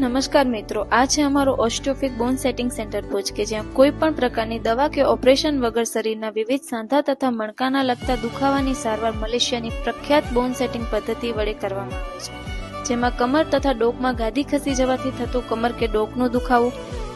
નમસ્કાર મિત્રો, આ છે અમારું ઓસ્ટિયોફિક બોન સેટિંગ સેન્ટર ભુજ કે જ્યાં કોઈ પણ પ્રકારની દવા કે ઓપરેશન વગર શરીરના વિવિધ સાંધા તથા મણકાના લગતા દુખાવાની સારવાર મલેશિયાની પ્રખ્યાત બોન સેટિંગ પદ્ધતિ વડે કરવામાં આવે છે. જેમાં કમર તથા ડોકમાં ગાદી ખસી જવાથી થતું કમર કે ડોકનો દુખાવો,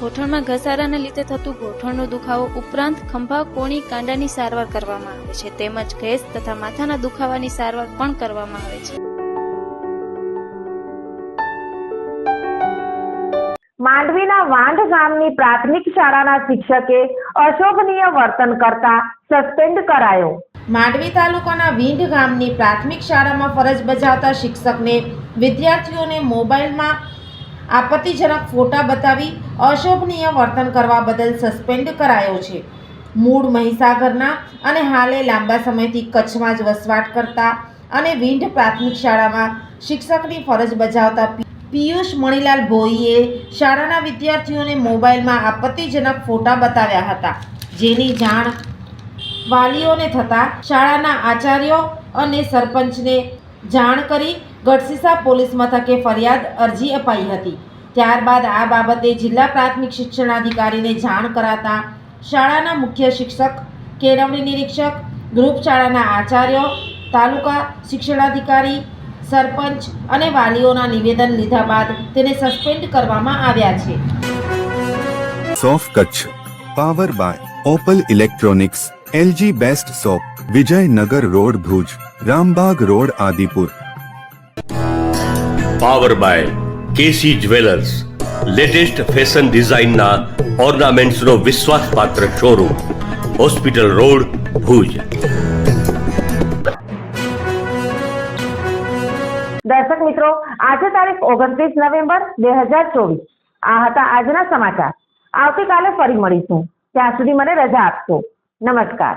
ગોઠણમાં ઘસારાને લીધે થતું ગોઠણનો દુખાવો ઉપરાંત ખંભા, કોણી, કાંડાની સારવાર કરવામાં આવે છે. તેમજ ગેસ તથા માથાના દુખાવાની સારવાર પણ કરવામાં આવે છે. માંડવીના વાંઢ ગામની પ્રાથમિક શાળાના શિક્ષકે અશોભનીય વર્તન કરતા સસ્પેન્ડ કરાયો. માંડવી તાલુકાના વીંઢ ગામની પ્રાથમિક શાળામાં ફરજ બજાવતા શિક્ષકને વિદ્યાર્થીઓને મોબાઈલમાં આપત્તિજનક ફોટા બતાવી અશોભનીય વર્તન કરવા બદલ સસ્પેન્ડ કરાયો છે. મૂળ મહીસાગરના અને હાલે લાંબા સમયથી કચ્છમાં જ વસવાટ કરતા અને વીંઢ પ્રાથમિક શાળામાં શિક્ષકની ફરજ બજાવતા પિયુષ મણીલાલ ભોઈએ શાળાના વિદ્યાર્થીઓને મોબાઈલમાં આપત્તિજનક ફોટા બતાવ્યા હતા, જેની જાણ વાલીઓને થતાં શાળાના આચાર્યો અને સરપંચને જાણ કરી ગઢસીસા પોલીસ મથકે ફરિયાદ અરજી અપાઈ હતી. ત્યારબાદ આ બાબતે જિલ્લા પ્રાથમિક શિક્ષણાધિકારીને જાણ કરાતા શાળાના મુખ્ય શિક્ષક, કેળવણી નિરીક્ષક, ગ્રુપ શાળાના આચાર્યો, તાલુકા શિક્ષણાધિકારી સરપંચ અને વાલીઓના નિવેદન લીધા બાદ તેને સસ્પેન્ડ કરવામાં આવ્યા છે. સોફ Kutch power by Opal electronics LG best shop Vijaynagar road Bhuj Rambag road Adipur. Power by KC jewellers latest fashion ડિઝાઇનના ઓર્નામેન્ટ્સનો વિશ્વાસપાત્ર શોરૂમ હોસ્પિટલ રોડ ભુજ. મિત્રો, આજે તારીખ ઓગણત્રીસ નવેમ્બર બે હજાર ચોવીસ. આ હતા આજના સમાચાર. આવતીકાલે ફરી મળીશું. ત્યાં સુધી મને રજા આપશો નમસ્કાર.